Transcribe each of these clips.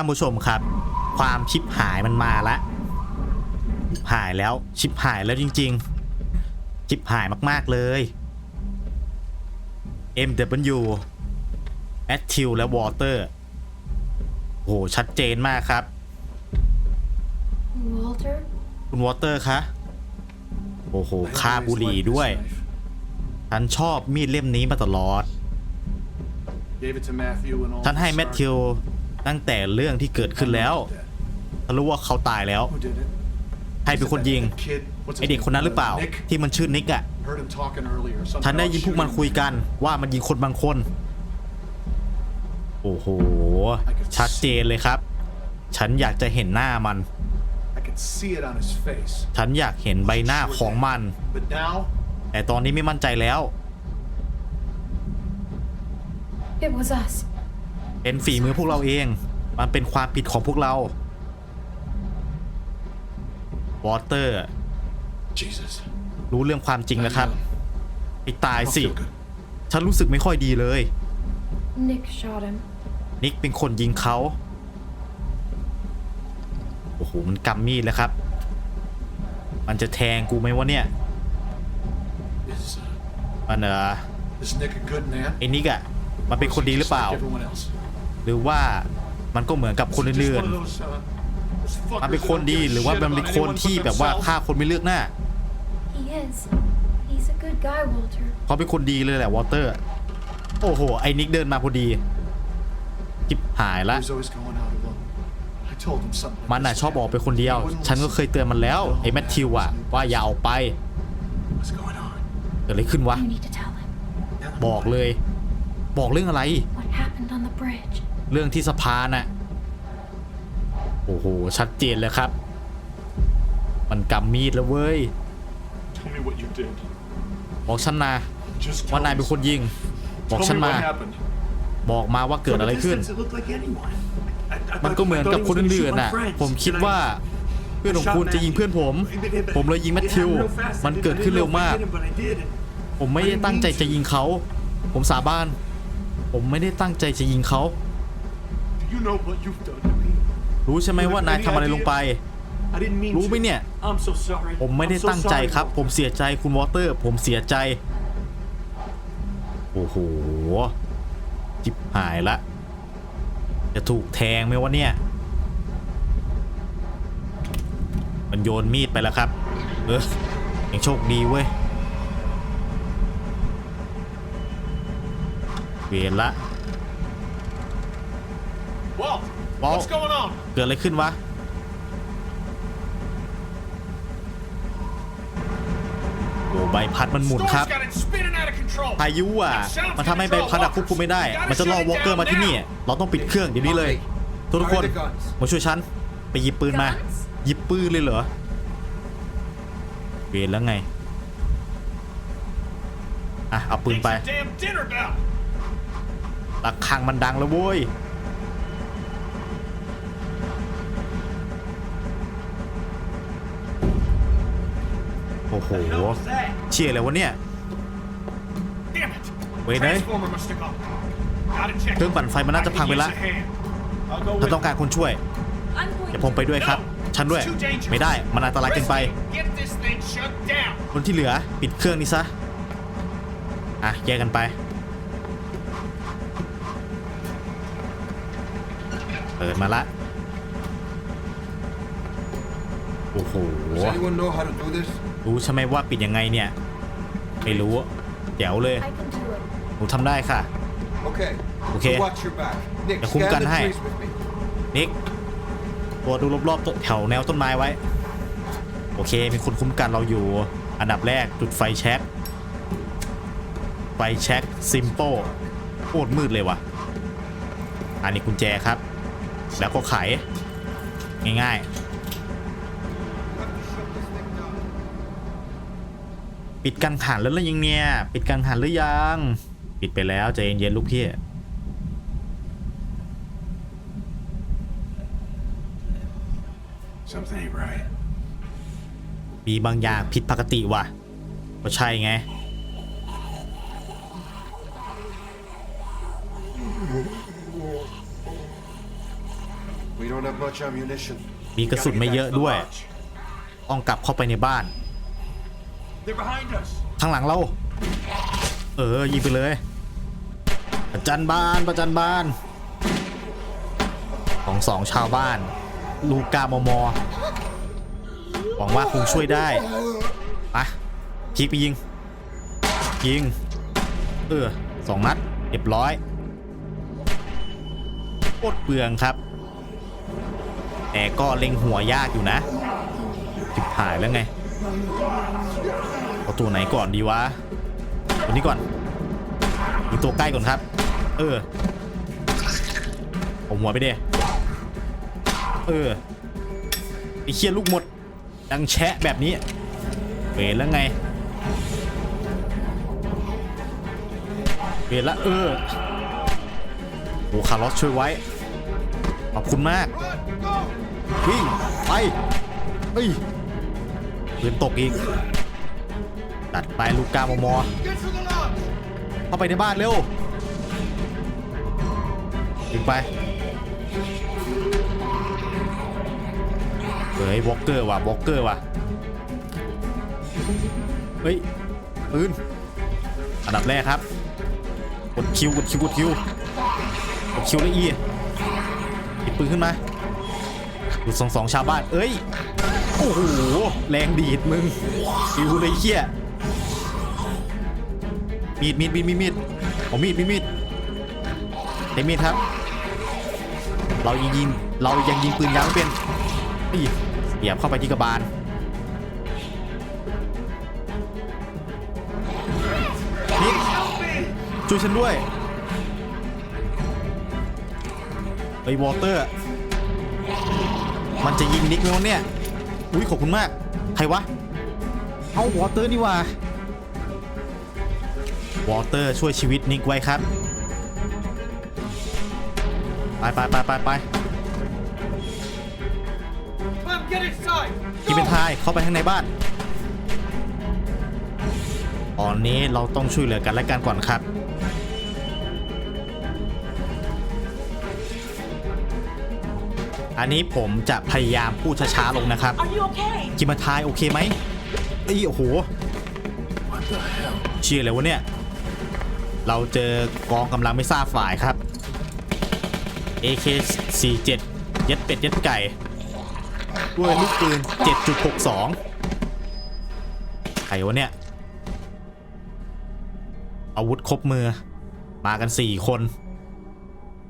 ท่านผู้ชมครับ ความชิบหายมันมาละชิบหายแล้วชิบหายแล้วจริง ๆ ชิบหายมากๆเลย MW แอ t ทิวและวอเตอร์โหชัดเจนมากครับ Walter? คุณวอเตอร์คะโอ้โหคาบุหรี่ด้วยฉันชอบมีดเล่มนี้มาตลอดฉันให้แมทธิว ตั้งแต่เรื่องที่เกิดขึ้นแล้วรู้ว่าเขาตายแล้วใครเป็นคนยิงไอเด็กคนนั้นหรือเปล่า ที่มันชื่อนิกอะฉันได้ยินพวกมันคุยกันว่ามันยิงคนบางคน โอ้โห ชัดเจนเลยครับ ฉันอยากจะเห็นหน้ามัน ฉันอยากเห็นใบหน้าของมัน แต่ตอนนี้ไม่มั่นใจแล้ว It was us. เป็นฝีมือพวกเราเอง มันเป็นความผิดของพวกเราวอเตอร์รู้เรื่องความจริงแล้วครับไอ้ตายสิ ฉันรู้สึกไม่ค่อยดีเลย Nick shot him. นิกเป็นคนยิงเขาโอ้โหมันกำมีดแล้วครับ มันจะแทงกูไหมวะเนี่ยมันเออไอ้นิกอะมันเป็นคนดีหรือเปล่า หรือว่ามันก็เหมือนกับคนอื่นๆมันเป็นคนดีหรือว่ามันเป็นคนที่แบบว่าฆ่าคนไม่เลือกหน้า He is. He's a good guy, Walter. เขาเป็นคนดีเลยแหละวอเตอร์ โอ้โห ไอ้นิกเดินมาพอดีจิบหายละมันน่ะชอบออกไปคนเดียว ฉันก็เคยเตือนมันแล้ว ไอ้แมทธิวอะว่าอย่าออกไปเกิดอะไรขึ้นวะ You need to tell him บอกเลย บอกเรื่องอะไร what happened on the bridge. เรื่องที่สะพานน่ะโอ้โห ชัดเจนเลยครับ มันกำมีดแล้วเว้ย Tell me what you did. บอกฉันนะ Just ว่า tell นาย me. เป็นคนยิง บอก Tell ฉัน me มา what happened. บอกมาว่าเกิดอะไรขึ้น It looked like anyone. I- I มัน thought- ก็เหมือน I thought กับ he คน was gonna อื่น shoot ๆ my น่ะ friends. ผมคิด And I- ว่าเพื่อนของคุณจะยิงเพื่อนผม ผมเลยยิงแมทธิว มันเกิดขึ้นเร็วมาก ผมไม่ได้ตั้งใจจะยิงเขา ผมสาบาน ผมไม่ได้ตั้งใจจะยิงเขา Do you know what you've done to me? รู้ใช่ไหมว่านายทำอะไรลงไป I didn't mean รู้ to. ไหมเนี่ย I'm so sorry. ผมไม่ได้ I'm so ตั้งใจ sorry, ครับ Walter. ผมเสียใจคุณวอเตอร์ ผมเสียใจ โอ้โห จิบหายละ จะถูกแทงไหมวะเนี่ย มันโยนมีดไปแล้วครับ เออยังโชคดีเว้ย เวียนละ Walt, Walt. what's going on? เกิดอะไรขึ้นวะ โอ้ใบพัดมันหมุน Storm's ครับ got it spinning out of control. พายุอะ มันทำให้ใบพัดอะควบคุมไม่ได้ มันจะล่อวอลเกอร์มาที่นี่ เราต้องปิดเครื่องเดี๋ยวนี้เลย ทุกคน มาช่วยฉัน ไปหยิบปืนมา Guns? หยิบปืนเลยเหรอเวรแล้วไง อะ เอาปืน It's ไป a damn dinner bell. ระฆังมันดังแล้วโว้ย อ้โห What was that? เชี่ยอะไรวะเนี่ย Damn it. Wait, eh? Transformer must have gone. Gotta check. เครื่องปั่นไฟมันน่าจะพังไปละ I can use a hand. I'll go ถ้า with ต้องการคนช่วย I'm going เดี๋ยวผมไปด้วยครับ ฉันด้วย It's too dangerous. ไม่ได้ มันอันตรายเกินไป Presley, Get this thing shut down. คนที่เหลือปิดเครื่องนี้ซะ อะ แยกกันไป เปิดมาละ โอ้โห Does anyone know how to do this? รู้ใช่ไหมว่าปิดยังไงเนี่ย ไม่รู้เดี๋ยวเลย I can do it. หนูทำได้ค่ะ Okay. Okay. So watch your back. Nick, Yeah, kung scan the ganhay. trees with me. นิกตัวดูรอบๆต้นแถวแนวต้นไม้ไว้ โอเค มีคนคุ้มกันเราอยู่ อันดับแรกจุดไฟแช็กไฟแช็กซิมโปโคตรมืดเลยว่ะ อันนี้กุญแจครับ แล้วก็ไข ง่ายๆ ปิดกังหันแล้วหรือยังเนี่ย ปิดกังหันหรือยัง ปิดไปแล้วใจเย็นๆลูกพี่ Something ain't right. มีบางอย่างผิดปกติว่ะ ก็ใช่ไงโ much ammunition. มีกระสุนไม่เยอะด้วย ต้องกลับเข้าไปในบ้าน They're behind us. ข้างหลังเรา เออยิงไปเลยประจันบานประจันบาน ของสองชาวบ้าน ลูกกามอมอหวังว่าคงช่วยได้ไปะพีกไปยิง ยิง เออสองนัดเรียบร้อยโคตรเปลืองครับ แต่ก็เล็งหัวยากอยู่นะจิบหายแล้วไง เอาตัวไหนก่อนดีวะตัวนี้ก่อนยิงตัวใกล้ก่อนครับ เออผมหัวไปเด้เออไอเคียลูกหมด ดังแชะแบบนี้เวรแล้วไงเวรละเออโอ้คาร์ลอสช่วยไว้ ขอบคุณมาก วิ่ง ไปเอ้ยปืนตกอีก ตัดไปลูกกามอมอเข้าไปในบ้านเร็วยิงไปเฮ้ยวอลเกอร์ว่ะวอลเกอร์ว่ะเฮ้ยปืนอันดับแรกครับกดคิวกดคิวกดคิวกดคิวแล้วอีหยิบปืนขึ้นมาดูสองสองชาวบ้านเอ้ยโอ้โหแรงดีดมึงคิวเลยเหี้ย มีดมีดมีดมีดมีดเอามีดมีดมีดใช้มีดครับ เรายิงยิงเรายังยิงปืนยาวไม่เป็นนี่เหยียบเข้าไปที่กระบาลนิดช่วยฉันด้วยไอ้วอเตอร์ มันจะยิงนิกไหมวะเนี่ย อุ้ยขอบคุณมาก ใครวะ เอาวอเตอร์นี่ว่า วอเตอร์ช่วยชีวิตนิกไว้ครับ ไปไปไปไปไป Clem, get inside. กีเป็นทายเข้าไปข้างในบ้าน ตอนนี้เราต้องช่วยเหลือกันและกันก่อนครับ อันนี้ผมจะพยายามพูดช้าๆลงนะครับ Are you okay? กิมาทายโอเคไหมเอ้ยโอ้โหเชื่อเลยวะเนี่ย เราเจอกองกำลังไม่ทราบฝ่ายครับ AK 47 ยัดเป็ดยัดไก่ด้วยลูกปืน 7.62 ใครวะเนี่ย อาวุธครบมือ มากัน 4 คน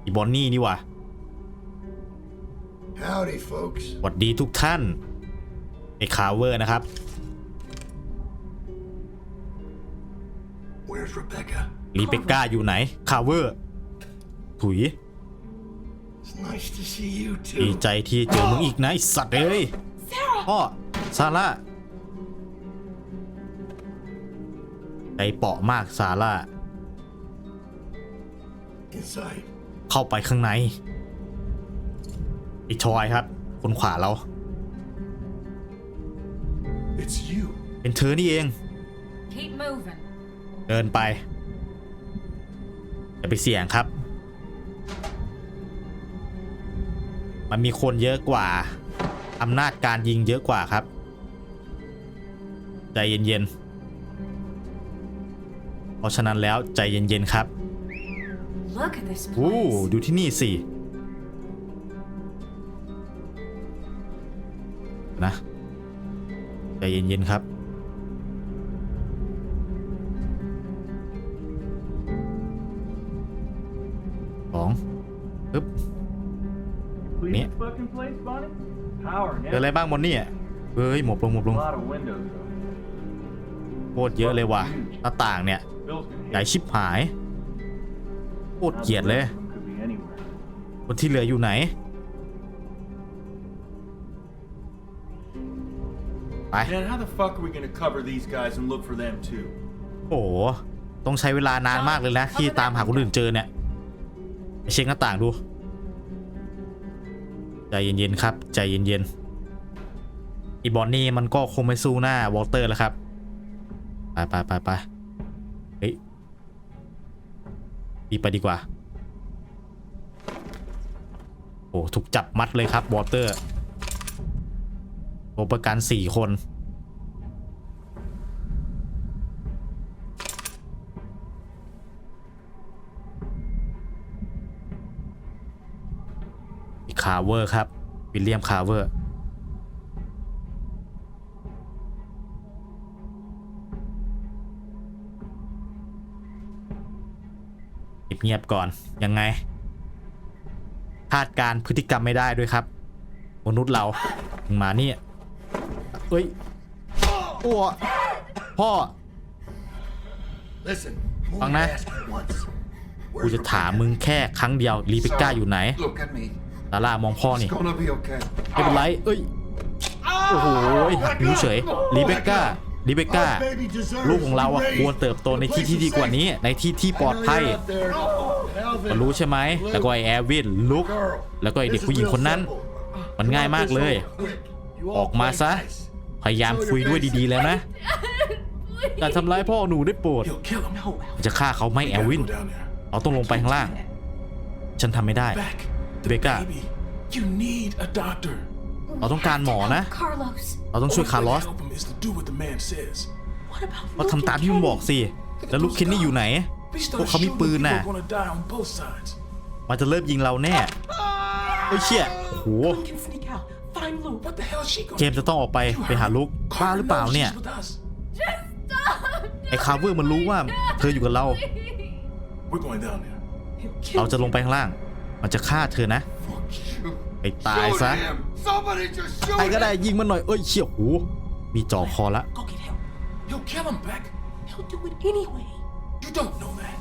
อีบอนนี่นี่หว่า Howdy, folks. สวัสดีทุกท่านไอ้คาเวอร์นะครับ Where's Rebecca? รีเบคก้าอยู่ไหน คาเวอร์ ถุย It's nice to see you ดี too. ใจที่เจอมึงอีกนะไอสัตว์เอ้ย Sarah! พ่อซาร่า ใจเปาะมากซาร่า Inside. เข้าไปข้างในไอชอยครับ คนขวาเรา It's you. เป็นเธอนี่เอง Keep moving. เดินไป อย่าไปเสี่ยงครับ มันมีคนเยอะกว่าอำนาจการยิงเยอะกว่าครับ ใจเย็นๆ เพราะฉะนั้นแล้วใจเย็นๆครับ Look at this โอ้ place. ดูที่นี่สิ นะ ใจเย็นๆครับ ออะไรบ้างบนนี่อะเฮ้ยหมบลงหมบล A ง lot of windows, though. โคตรเยอะเลยว่ะหน้าต่างเนี่ย Bill's gonna ใหญ่ hate ชิบหายโคตรเกลียดเลย it. Could be anywhere. คนที่เหลืออยู่ไหนไป Man, how the fuck are we gonna cover these guys and look for them too? โอ้โหต้องใช้เวลานานมากเลยนะ ที่ตามหาคนอื่นเจอเนี่ยไปเช็คหน้าต่างดู ใจเย็นๆครับ ใจเย็นๆ อีบอนนี่มันก็คงไม่สู้หน้าวอลเตอร์แล้วครับ ไปไปไปไปเฮ้ยรีไปดีกว่า โอ้ถูกจับมัดเลยครับวอเตอร์ตัวประกันสี่คนมีคาร์เวอร์ครับ วิลเลียมคาร์เวอร์ เงียบๆก่อน ยังไง คาดการณ์พฤติกรรมไม่ได้ด้วยครับ มนุษย์เรามึงมานี่เอ้ยโอ้พ่อ Listen, I'm Bằng only nè. asking once. กู Where's จะถามมึงแค่ครั้งเดียวรีเบคก้าอยู่ไหน Look at me. ลาล่ามองพ่อนี่ It's gonna be okay. ไม่เป็นไรเอ้ย โอ้โหนิ้วเฉยรีเบคก้า รีเบคก้า Our baby deserves ลูกของเราอะ to be ควรเติบโตในที่ที่ดีกว่านี้ ในที่ที่ปลอดภัย I know you're out there. Alvin, มันรู้ใช่ไหมแล้วก็ไอแอร์วินลุก girl, แล้วก็ไอเด็ก this is ผู้หญิง real คนนั้น simple. มันง่ายมากเลย Quick, you อ all อกมา play ซะ nice. พยายามคุยด้วยดีๆแล้วนะอย่าทำร้ายพ่อหนูได้โปรด You'll kill him. No, จะฆ่าเขาไหม่แอ You ล gotta วิน go down there. เราต้องลงไปข้างล่าง ฉันทำไม่ได้ Back. Rebecca. Baby, you need a doctor. เราต้องการหมอนะ Carlos. เราต้องช่วยคาร์ลอส Only way to help him is to do what the man says. What about เราทำตามที่มึงบอกสิ แล้วลูกเคนนี่อยู่ไหน We พวก start เขามี shooting, ปืน people น่ะ are gonna die on both sides. มันจะเริ่มยิงเราแน่เฮ้ยเชี่ยโอ้โห We can sneak out. Find Luke. What the hell is she gonna เจมส์จะต้องออกไปไปหาลูกบ้าหรือเปล่าเนี่ย Carter knows she's with us. Stop. ไอ้คาร์เวอร์มันรู้ว่าเธออยู่กับเรา We're going down there. He'll เรา kill จะลงไปข้างล่าง มันจะฆ่าเธอนะ Fuck you. ไปตายซะ Shoot him! Somebody just shoot ใครก็ได้ him! ยิงมันหน่อยเอ้ยเชี่ยโหมีจ่อคอละ Go get help. He'll kill him, Beck. He'll do it anyway. You don't know that.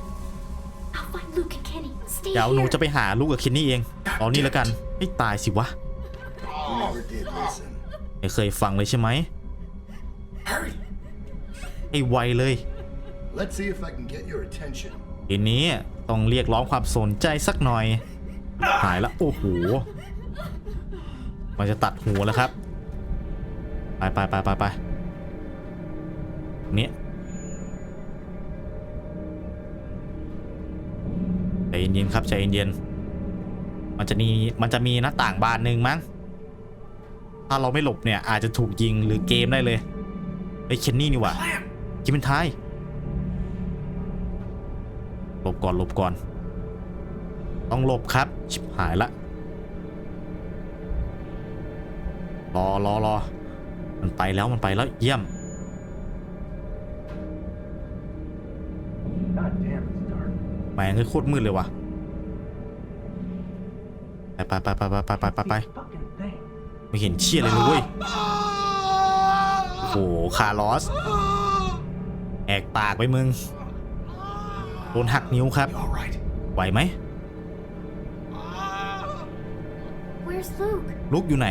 I'll find Luke and Kenny. Stay เดี๋ยวหนู here. จะไปหาลูกกับเคนนี่เองเอานี่แล้วกันให้ตายสิวะ You never did listen. ไม่เคยฟังเลยใช่ไหม Hurry. ไอ้ไวเลย Let's see if I can get your attention. ทีนี้ต้องเรียกร้องความสนใจสักหน่อย หายละโอ้โห มันจะตัดหัวแล้วครับ ไปไปไปไปไปเนี้ยใจเย็นๆครับใจเย็นๆมันจะมีมันจะมีหน้าต่างบานหนึ่งมั้งถ้าเราไม่หลบเนี่ยอาจจะถูกยิงหรือเกมได้เลยไอ้เคนนี่นี่ว่า Clamp. กินเป็นท้ายหลบก่อนหลบก่อน ต้องหลบครับ ชิบหายละ รอรอรอมันไปแล้วมันไปแล้วเยี่ยม God damn, it's dark. แม่งคือโคตรมืดเลยว่ะ ไปไปไปไปไปไปไปไปไป Fucking thing. ไม่เห็นเชี่ยเลยเลยเว้ยโอ้โหคาร์ลอสแอกปากไปมึง โดนหักนิ้วครับ You all right? ไหวไหม Where's Luke? ลุกอยู่ไหน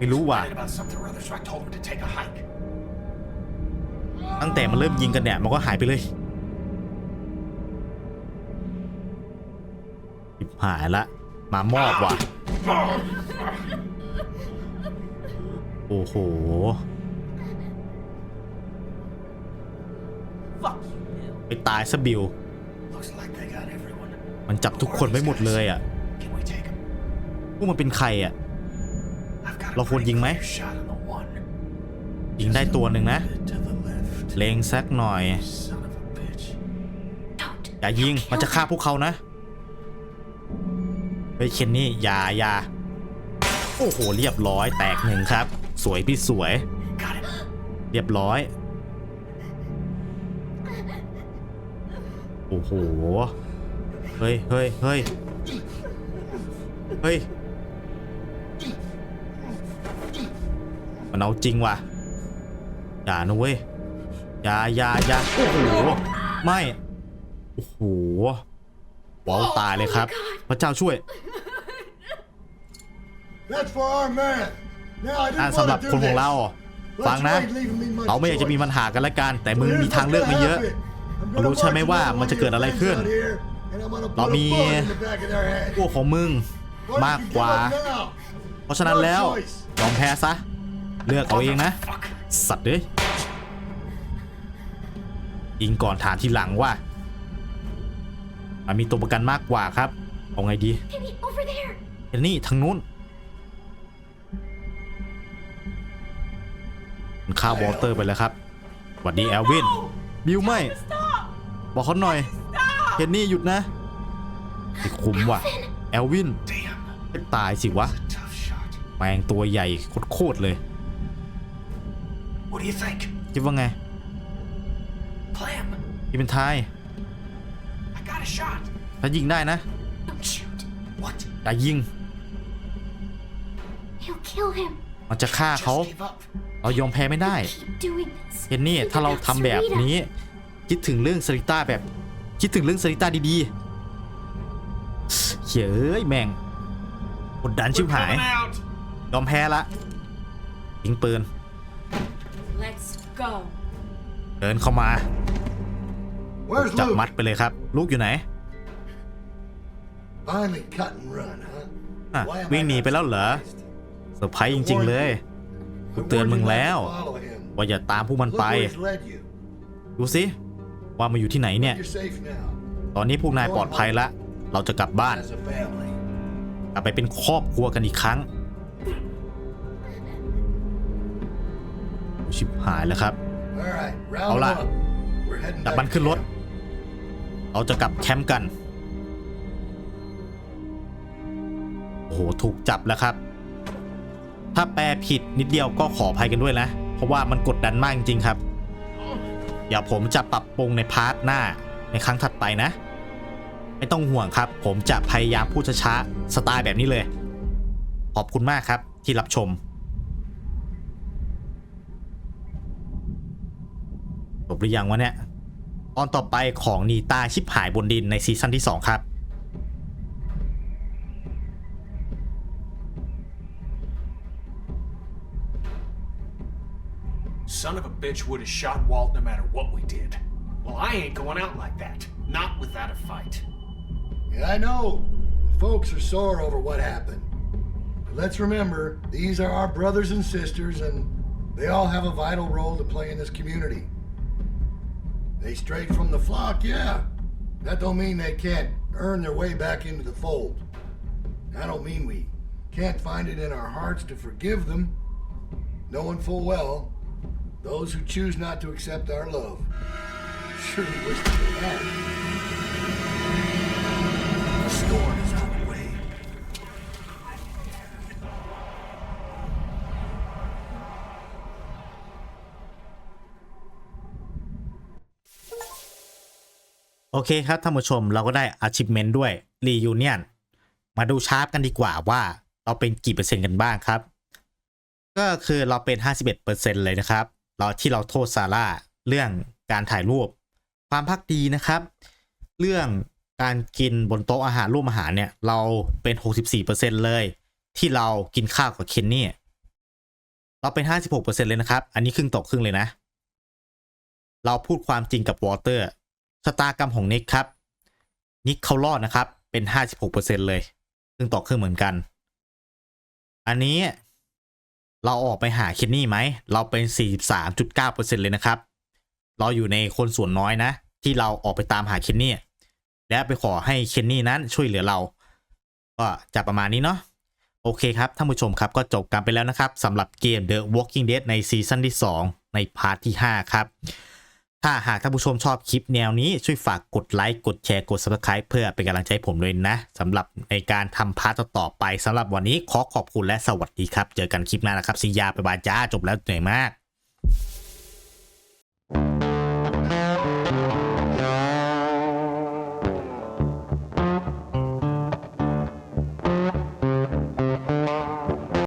Hell, I don't know. ไม่รู้ว่ะ Worried about something or other, so I told him to take a hike. ตั้งแต่มันเริ่มยิงกันเนี่ยมันก็หายไปเลยชิบหายละ มามอบว่ะ โอ้โห Fuck you, Bill. ไปตายซะบิว Looks like they got everyone. มันจับทุกคนไว้หมดเลยอะ Can we take him? พวกมันเป็นใครอะ I've got a เราควรยิงไหม ยิงได้ตัวหนึ่งนะ เลงสักหน่อย อย่ายิง มันจะฆ่าพวกเขานะ เฮ้ยเคนนี่อย่าอย่าโอ้โห เรียบร้อยแตกหนึ่งครับ สวยพี่สวย เรียบร้อย โอ้โห เฮ้ยเฮ้ยเฮ้ยเฮ้ย มันเอาจริงว่ะอย่านะเว้ยอย่าอย่าอย่าโอ้โหไม่โอ้โหว้าวตายเลยครับ พระเจ้าช่วย That's for our man. Now I อ่า didn't สำหรับ want to คน do ของ this. เราฟัง Let's นะ wait, leaving me much เราไม่อยากจะมี choice. ปัญหากันละกัน แต่มึง Here's มีทาง what's เลือก gonna ไม่เยอะ happen. I'm gonna รู้ใช่ไหม march ว่า another มันจะเกิดอะไร one of ขึ้น your friends out here, and I'm gonna เรา put a มี bullet in the back of their head. พวกของมึง Why มาก don't you กว่า give up now? เพราะฉะนั้นแล้วยอมแพ้ซะ เลือกเอาเองนะ สัตว์เอ้ยยิงก่อนฐานที่หลังว่ามันมีตัวประกันมากกว่าครับ เอาไงดี Kenny, over there. เห็นนี่ทางนู้นมันฆ่าวอลเตอร์ไปแล้วครับสวัสดีแอลวิน บิวไม่ Stop! บอกเขาหน่อย เห็นนี่หยุดนะไอ้คุ้มว่ะ แอลวิน Damn. ไม่ตายสิวะ Tough shot. แมงตัวใหญ่โคตรๆเลย What do you think? คิดว่าไง Clam. ที่เป็นทาย I got a shot. ถ้ายิงได้นะ Don't shoot. What? อย่ายิง He'll kill him. มันจะฆ่าเขา Just give up. เรายอมแพ้ไม่ได้ Keep doing this. เห็นนี่ Think ถ้าเรา about ทำแบบ Sarita. นี้ คิดถึงเรื่องสริต้าแบบ คิดถึงเรื่องสริต้าดีๆเขียเอ้ยแม่งกดดันชิบ We're หาย coming out. ยอมแพ้ละยิงปืน Let's go. เดินเข้ามา Where's จับ Luke? มัดไปเลยครับ ลูกอยู่ไหน Finally cut and run, huh? อะ Why am I วิ่งหนี not ไปแล้วเหรอ surprised? เซอร์ไพรส์จริง ๆ เลยกูเตือนมึงแล้ว Follow him. ว่าอย่าตามพวกมัน Look ไป where he's led you. ดูสิ ว่ามาอยู่ที่ไหนเนี่ย You're safe now. ตอนนี้พวกนายปลอดภัยละ เราจะกลับบ้าน As a family. กลับไปเป็นครอบครัวกันอีกครั้ง ชิบหายแล้วครับ All right, round Hold up. on. We're heading จับ back มัน to ขึ้นรถ camp. เราจะกลับแคมป์กัน โอ้โห ถูกจับแล้วครับ ถ้าแปลผิดนิดเดียวก็ขออภัยกันด้วยนะ เพราะว่ามันกดดันมากจริงๆครับ เดี๋ยวผมจะปรับปรุงในพาร์ทหน้าในครั้งถัดไปนะ ไม่ต้องห่วงครับ ผมจะพยายามพูดช้าๆ สไตล์แบบนี้เลย ขอบคุณมากครับที่รับชม จบหรือยังวะเนี่ยตอนต่อไปของนีตาชิบหายบนดินในซีซั่นที่ 2 ครับ Son of a bitch would have shot Walt no matter what we did. Well, I ain't going out like that. Not without a fight. Yeah, I know. The folks are sore over what happened. But let's remember, these are our brothers and sisters, and they all have a vital role to play in this community. They strayed from the flock, yeah. That don't mean they can't earn their way back into the fold. I don't mean we can't find it in our hearts to forgive them, knowing full well those who choose not to accept our love surely wish they had. โอเคครับท่านผู้ชมเราก็ได้ achievement ด้วย reunion มาดูชาร์ปกันดีกว่าว่าเราเป็นกี่เปอร์เซ็นต์กันบ้างครับ ก็คือเราเป็น 51%เลยนะครับ เราที่เราโทษซาร่าเรื่องการถ่ายรูป ความพักดีนะครับ เรื่องการกินบนโต๊ะอาหารร่วมอาหารเนี่ย เราเป็น 64%เลย ที่เรากินข้าวกับเคนนี่เราเป็น 56%เลยนะครับ อันนี้ครึ่งต่อครึ่งเลยนะ เราพูดความจริงกับวอเตอร์ ชะตากรรมของนิกครับ นิกเขารอดนะครับ เป็น 56%เลยครึ่งต่อครึ่งเหมือนกัน อันนี้เราออกไปหาเคนนี่ไหม เราเป็น 43.9%เลยนะครับ เราอยู่ในคนส่วนน้อยนะ ที่เราออกไปตามหาเคนนี่และไปขอให้เคนนี่นั้นช่วยเหลือเรา ก็จะประมาณนี้เนาะโอเคครับท่านผู้ชมครับก็จบกันไปแล้วนะครับสำหรับเกม The Walking Dead ในซีซั่นที่ 2 ในพาร์ทที่ 5 ครับ ถ้าหากท่านผู้ชมชอบคลิปแนวนี้ช่วยฝากกดไลค์กดแชร์กด Subscribe เพื่อเป็นกำลังใจผมด้วยนะสำหรับในการทำพาร์ทต่อไปสำหรับวันนี้ขอขอบคุณและสวัสดีครับ เจอกันคลิปหน้านะครับสียาไปบาจ้าจบแล้วเหนื่อยมาก